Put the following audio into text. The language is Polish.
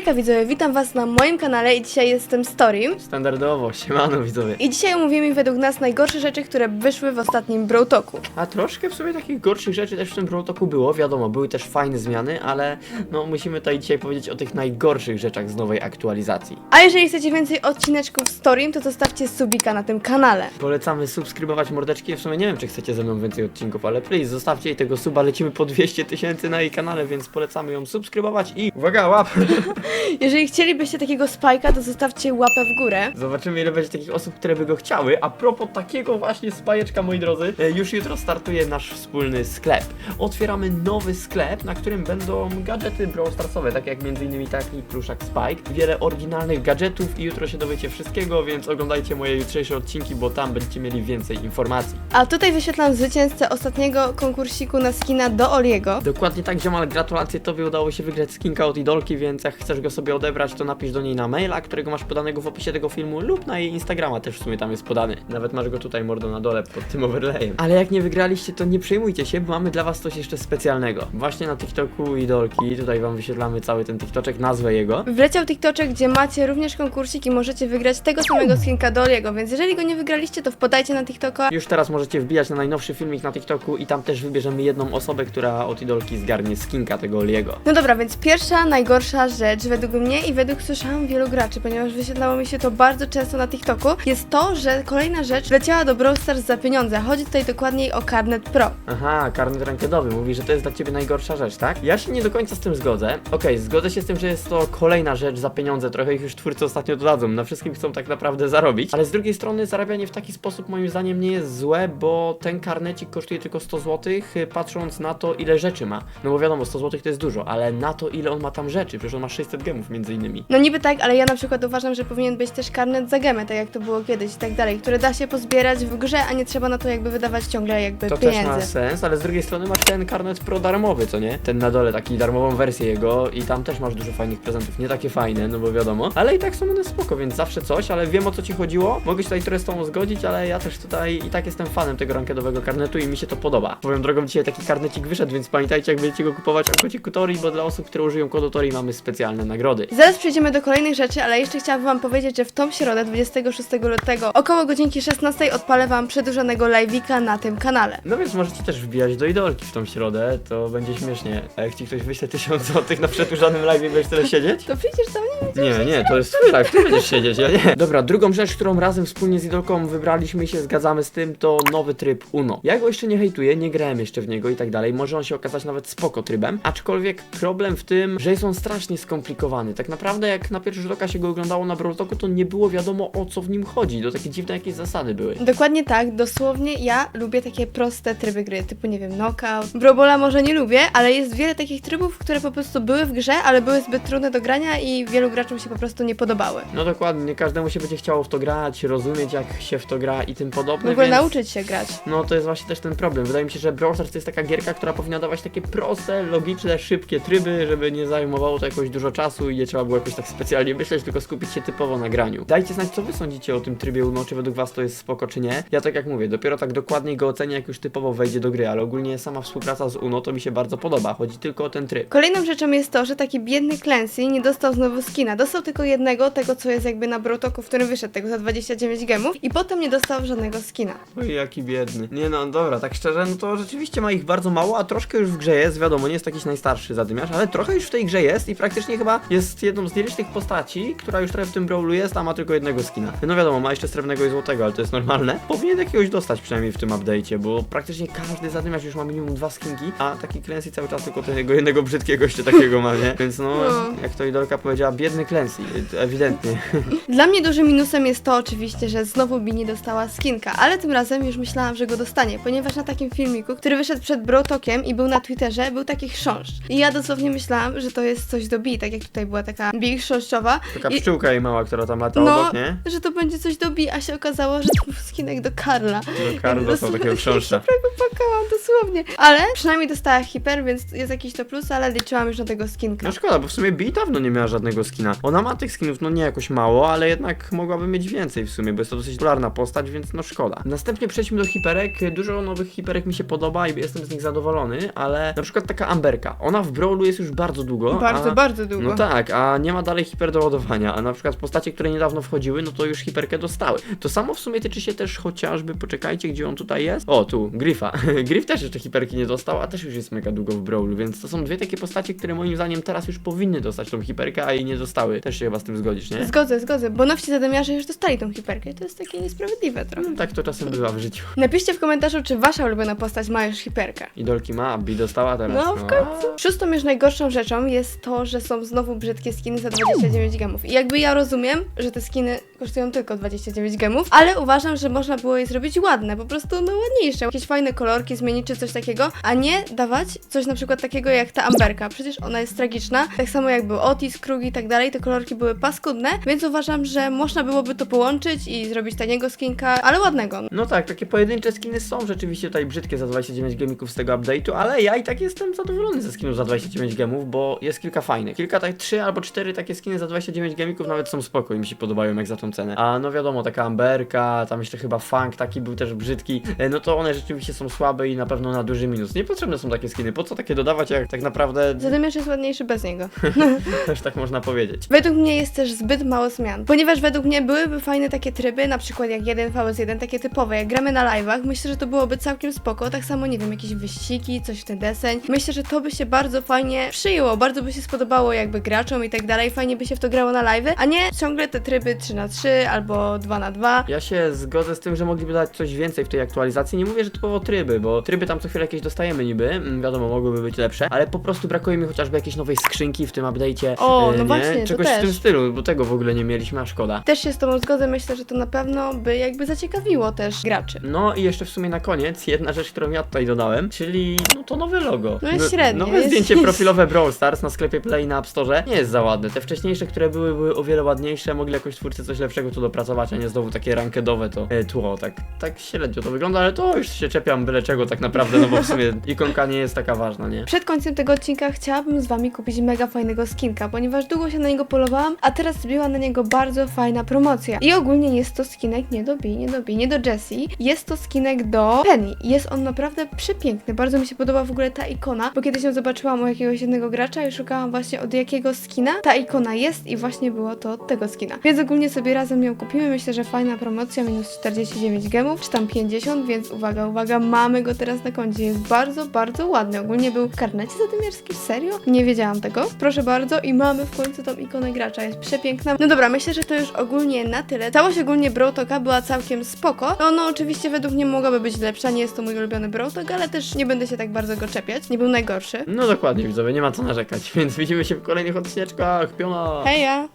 Hejka widzowie, witam was na moim kanale i dzisiaj jestem Storym. Standardowo, siemano widzowie. I dzisiaj omówimy według nas najgorsze rzeczy, które wyszły w ostatnim Brawl Talku. A troszkę w sumie takich gorszych rzeczy też w tym protoku było, wiadomo, były też fajne zmiany, ale no musimy tutaj dzisiaj powiedzieć o tych najgorszych rzeczach z nowej aktualizacji. A jeżeli chcecie więcej odcineczków Storym, to zostawcie subika na tym kanale. Polecamy subskrybować mordeczki, w sumie nie wiem czy chcecie ze mną więcej odcinków, ale please, zostawcie jej tego suba, lecimy po 200 tysięcy na jej kanale, więc polecamy ją subskrybować i uwaga, łap! Jeżeli chcielibyście takiego spajka, to zostawcie łapę w górę. Zobaczymy ile będzie takich osób, które by go chciały. A propos takiego właśnie spajeczka, moi drodzy, e, już jutro startuje nasz wspólny sklep. Otwieramy nowy sklep, na którym będą gadżety Brawl Starsowe, tak jak m.in. taki pluszak Spike, wiele oryginalnych gadżetów i jutro się dowiecie wszystkiego, więc oglądajcie moje jutrzejsze odcinki, bo tam będziecie mieli więcej informacji. A tutaj wyświetlam zwycięzcę ostatniego konkursiku na skina do Oliego. Dokładnie tak, ziomal, gratulacje, tobie udało się wygrać skinka od Idolki, więc jak chcesz go sobie odebrać, to napisz do niej na maila, którego masz podanego w opisie tego filmu lub na jej Instagrama też w sumie tam jest podany. Nawet masz go tutaj mordo na dole pod tym overlayem. Ale jak nie wygraliście, to nie przejmujcie się, bo mamy dla was coś jeszcze specjalnego. Właśnie na TikToku Idolki, tutaj wam wyświetlamy cały ten TikToczek, nazwę jego. Wleciał TikToczek, gdzie macie również konkursik i możecie wygrać tego samego skinka do Oliego, więc jeżeli go nie wygraliście, to wpadajcie na TikToka. Już teraz możecie wbijać na najnowszy filmik na TikToku i tam też wybierzemy jedną osobę, która od Idolki zgarnie skinka tego Oliego. No dobra, więc pierwsza, najgorsza rzecz według mnie i według słyszałam wielu graczy, ponieważ wyświetlało mi się to bardzo często na TikToku, jest to, że kolejna rzecz leciała do Brawl Stars za pieniądze. Chodzi tutaj dokładniej o Carnet Pro. Aha, karnet rankedowy. Mówi, że to jest dla ciebie najgorsza rzecz, tak? Ja się nie do końca z tym zgodzę. Okej, zgodzę się z tym, że jest to kolejna rzecz za pieniądze. Trochę ich już twórcy ostatnio dodadzą. Na wszystkim chcą tak naprawdę zarobić. Ale z drugiej strony zarabianie w taki sposób moim zdaniem nie jest złe, bo ten karnecik kosztuje tylko 100 zł, patrząc na to, ile rzeczy ma. No bo wiadomo, 100 zł to jest dużo, ale na to, ile on ma tam rzeczy. Przecież on ma 600 gemów między innymi. No niby tak, ale ja na przykład uważam, że powinien być też karnet za gemę, tak jak to było kiedyś i tak dalej, które da się pozbierać w grze, a nie trzeba na to jakby wydawać ciągle jakby To też ma pieniędzy. sens, ale z drugiej strony masz ten karnet pro darmowy, co nie? Ten na dole, taki darmową wersję jego i tam też masz dużo fajnych prezentów, nie takie fajne, no bo wiadomo, ale i tak są one spoko, więc zawsze coś, ale wiem o co ci chodziło, mogę się tutaj trochę z tobą zgodzić, ale ja też tutaj i tak jestem fanem tego rankedowego karnetu i mi się to podoba. Swoją drogą dzisiaj taki karnecik wyszedł, więc pamiętajcie jak będziecie go kupować o kodzie Tori, bo dla osób, które użyją kodu Tori mamy specjalne nagrody. Zaraz przejdziemy do kolejnych rzeczy, ale jeszcze chciałabym wam powiedzieć, że w tą środę 26 lutego około godzinki 16 odpalę wam przedłużonego live'ika na tym kanale. No więc możecie też wbijać do idolki w tą środę, to będzie śmiesznie. A jak ci ktoś wyśle 1000 złotych na przedłużanym live będziesz tyle siedzieć? To przyjdziesz do mnie? Nie, nie, to jest twój live, ty będziesz siedzieć, ja nie. Dobra, drugą rzecz, którą razem wspólnie z Idolką wybraliśmy i się zgadzamy z tym, to nowy tryb UNO. Ja go jeszcze nie hejtuję, nie grałem jeszcze w niego i tak dalej, może on się okazać nawet spoko trybem, aczkolwiek problem w tym, że jest on strasznie skomplikowany. Tak naprawdę jak na pierwszy rzut oka się go oglądało na Brawl Talku, to nie było wiadomo o co w nim chodzi, to takie dziwne jakieś zasady były. Dokładnie tak, dosłownie ja lubię takie proste tryby gry, typu nie wiem, knockout. Brobola może nie lubię, ale jest wiele takich trybów, które po prostu były w grze, ale były zbyt trudne do grania i wielu graczom się po prostu nie podobały. No dokładnie, nie każdemu się będzie chciało w to grać, rozumieć jak się w to gra i tym W podobne, ogóle więc... nauczyć się grać. No to jest właśnie też ten problem. Wydaje mi się, że Brawl Stars to jest taka gierka, która powinna dawać takie proste, logiczne, szybkie tryby, żeby nie zajmowało to jakoś dużo czasu i nie trzeba było jakoś tak specjalnie myśleć, tylko skupić się typowo na graniu. Dajcie znać, co wy sądzicie o tym trybie UNO, czy według was to jest spoko, czy nie. Ja tak jak mówię, dopiero tak dokładniej go ocenię, jak już typowo wejdzie do gry, ale ogólnie sama współpraca z UNO to mi się bardzo podoba. Chodzi tylko o ten tryb. Kolejną rzeczą jest to, że taki biedny Clancy nie dostał znowu skina. Dostał tylko jednego, tego co jest jakby na Brotoku, w którym wyszedł, tego za 29 gemów i potem nie dostał żadnego skina. Oj, jaki biedny. Nie no, dobra, tak szczerze, no to rzeczywiście ma ich bardzo mało, a troszkę już w grze jest, wiadomo, nie jest jakiś najstarszy zadymiarz, ale trochę już w tej grze jest i praktycznie chyba jest jedną z nielicznych postaci, która już trochę w tym brawlu jest, a ma tylko jednego skina. No wiadomo, ma jeszcze srebrnego i złotego, ale to jest normalne. Powinien jakiegoś dostać przynajmniej w tym update'cie, bo praktycznie każdy zadymiarz już ma minimum dwa skinki, a taki Clancy cały czas tylko tego jednego brzydkiego jeszcze takiego ma, nie? Więc no, No. jak to idolka powiedziała, biedny Clancy, ewidentnie. Dla mnie dużym minusem jest to oczywiście, że znowu Bi nie dostała skinka, ale tym razem już myślałam, że go dostanie, ponieważ na takim filmiku, który wyszedł przed Brotokiem i był na Twitterze, był taki chrząszcz. I ja dosłownie myślałam, że to jest coś do Bi, tak jak tutaj była taka chrząszczowa. Taka I- pszczółka jej mała, która tam lata No, obok, nie? że to będzie coś do Bi, a się okazało, że to był skinek do Karla. Do Karl dostał takiego. Prawie płakałam, dosłownie dosłownie. Ale przynajmniej dostała hiper, więc jest jakiś to plus, ale liczyłam już na tego skinka. No szkoda, bo w sumie Bi dawno nie miała żadnego skina. Ona ma tych skinów, no nie jakoś mało, ale jednak mogłaby mieć więcej w sumie, bo jest to dosyć popularna postać, więc no szkoda. Następnie przejdźmy do hiperek. Dużo nowych hiperek mi się podoba i jestem z nich zadowolony, ale na przykład taka Amberka. Ona w Brawlu jest już bardzo długo. Bardzo, a... bardzo długo. No tak, a nie ma dalej hiper do ładowania, a na przykład postacie, które niedawno wchodziły, no to już hiperkę dostały. To samo w sumie tyczy się też chociażby, poczekajcie, gdzie on tutaj jest? O, tu, Grifa. Grif też jeszcze hiperki nie dostał, a też już jest mega długo w Brawlu, więc to są dwie takie postacie, które moim zdaniem teraz już powinny dostać tą hiperkę, a jej nie dostały. Też się chyba z tym zgodzisz, nie? Zgodzę, zgodzę, bo nowci zadymiarze już dostali tą hiperkę i to jest takie niesprawiedliwe trochę. No, tak to czasem bywa w życiu. Napiszcie w komentarzu, czy wasza ulubiona postać ma już hiperkę. Idolki ma, a Bi dostała teraz. No, w końcu. Szóstą już najgorszą rzeczą jest to, że są znowu brzydkie skiny za 29 gemów. I jakby ja rozumiem, że te skiny kosztują tylko 29 gemów, ale uważam, że można było je zrobić ładne, po prostu no ładniejsze. Jakieś fajne kolorki zmienić czy coś takiego, a nie dawać coś na przykład takiego jak ta Amberka. Przecież ona jest tragiczna. Tak samo jak był Otis, Krug i tak dalej, te kolorki były paskudne, więc uważam, że można byłoby to połączyć i zrobić taniego skinka, ale ładnego. No tak, takie pojedyncze skiny są rzeczywiście tutaj brzydkie za 29 gemików z tego update'u, ale ja i tak jestem zadowolony ze skinów za 29 gemów, bo jest kilka fajnych. Kilka tak, 3 albo 4 takie skiny za 29 gemików nawet są spoko i mi się podobają jak za tą cenę. A no wiadomo, taka Amberka, tam jeszcze chyba Funk taki był też brzydki, e, no to one rzeczywiście są słabe i na pewno na duży minus. Niepotrzebne są takie skiny, po co takie dodawać jak tak naprawdę Zadymiarz jest ładniejszy bez niego. też tak można powiedzieć. Według mnie jest też zbyt mało zmian, ponieważ według mnie byłyby fajne takie tryby, na przykład jak 1 vs 1, takie typowe, jak gramy na live'ach, myślę, że to byłoby całkiem spoko, tak samo, nie wiem, jakieś wyścigi, coś w ten deseń, myślę, że to by się bardzo fajnie przyjęło, bardzo by się spodobało jakby graczom i tak dalej, fajnie by się w to grało na live'y, a nie ciągle te tryby 3 na 3 albo 2 na 2 Ja się zgodzę z tym, że mogliby dać coś więcej w tej aktualizacji. Nie mówię, że typowo tryby, bo tryby tam co chwilę jakieś dostajemy niby, mm, wiadomo, mogłyby być lepsze, ale po prostu brakuje mi chociażby jakiejś nowej skrzynki w tym update'cie. O, e, no nie? właśnie, Czegoś w tym stylu, bo tego w ogóle nie mieliśmy, a szkoda. Też się z Tobą zgodzę, myślę, że to na pewno by jakby zaciekawiło też graczy. No i jeszcze w sumie na koniec jedna rzecz, którą ja tutaj dodałem, czyli no to nowe logo. No jest średnie, Nowe jest- zdjęcie profilowe Brawl Stars na sklepie Play na App Store nie jest za ładne. Te wcześniejsze, które były, były o wiele ładniejsze, mogli jakoś twórcy coś lepszego tu dopracować, a nie znowu takie rankedowe to e, tło. Tak, tak średnio to wygląda, ale to już się czepiam byle czego tak naprawdę, no bo w sumie ikonka nie jest taka ważna, nie? Przed końcem tego odcinka chciałabym z Wami kupić mega fajnego skinka, ponieważ długo się na niego polowałam, a teraz zbiła na niego bardzo fajna promocja. I ogólnie jest to skinek nie do Bi, nie do Bi, nie do Jessie, jest to skinek do Penny. Jest on naprawdę przepiękny, bardzo mi się podoba w ogóle ta ikona, bo kiedyś ją zobaczyłam u jakiegoś jednego gracza i szukałam właśnie od jakiego skina ta ikona jest i właśnie było to od tego skina. Więc ogólnie sobie razem ją kupimy, myślę, że fajna promocja, minus 49 gemów, czy tam 50, więc uwaga, uwaga, mamy go teraz na koncie, jest bardzo, bardzo ładny. Ogólnie był w karnecie zadymiarskim, serio? Nie wiedziałam tego. Proszę bardzo i mamy w końcu tą ikonę gracza, jest przepiękna. No dobra, myślę, że to już ogólnie na tyle. Całość ogólnie Browtoka była całkiem spoko. No, no oczywiście według mnie mogłaby być lepsza, nie jest to mój ulubiony Browtok, ale też nie będę się tak bardzo go czepiać, nie był najgorszy. No dokładnie widzowie, nie ma co narzekać, więc widzimy się w kolejnych odcineczkach, piona! Heja!